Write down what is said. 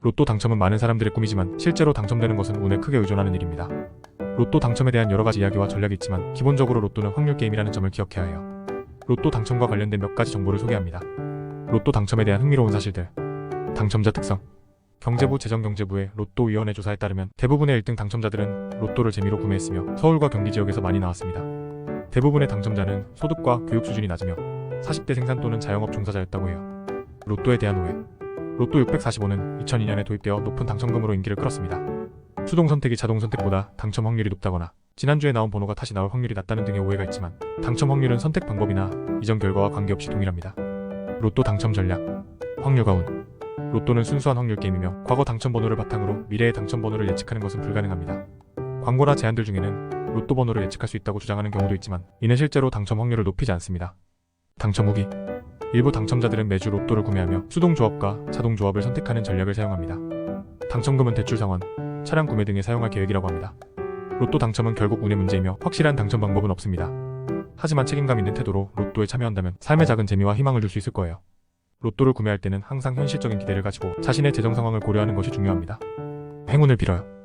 로또 당첨은 많은 사람들의 꿈이지만 실제로 당첨되는 것은 운에 크게 의존하는 일입니다. 로또 당첨에 대한 여러 가지 이야기와 전략이 있지만 기본적으로 로또는 확률 게임이라는 점을 기억해야 해요. 로또 당첨과 관련된 몇 가지 정보를 소개합니다. 로또 당첨에 대한 흥미로운 사실들. 당첨자 특성. 경제부 재정경제부의 로또위원회 조사에 따르면 대부분의 1등 당첨자들은 로또를 재미로 구매했으며 서울과 경기 지역에서 많이 나왔습니다. 대부분의 당첨자는 소득과 교육 수준이 낮으며 40대 생산 또는 자영업 종사자였다고 해요. 로또에 대한 오해. 로또 645는 2002년에 도입되어 높은 당첨금으로 인기를 끌었습니다. 수동 선택이 자동 선택보다 당첨 확률이 높다거나 지난주에 나온 번호가 다시 나올 확률이 낮다는 등의 오해가 있지만 당첨 확률은 선택 방법이나 이전 결과와 관계없이 동일합니다. 로또 당첨 전략. 확률과 운. 로또는 순수한 확률 게임이며 과거 당첨 번호를 바탕으로 미래의 당첨 번호를 예측하는 것은 불가능합니다. 광고나 제안들 중에는 로또 번호를 예측할 수 있다고 주장하는 경우도 있지만 이는 실제로 당첨 확률을 높이지 않습니다. 당첨 후기. 일부 당첨자들은 매주 로또를 구매하며 수동 조합과 자동 조합을 선택하는 전략을 사용합니다. 당첨금은 대출 상환, 차량 구매 등에 사용할 계획이라고 합니다. 로또 당첨은 결국 운의 문제이며 확실한 당첨 방법은 없습니다. 하지만 책임감 있는 태도로 로또에 참여한다면 삶의 작은 재미와 희망을 줄 수 있을 거예요. 로또를 구매할 때는 항상 현실적인 기대를 가지고 자신의 재정 상황을 고려하는 것이 중요합니다. 행운을 빌어요.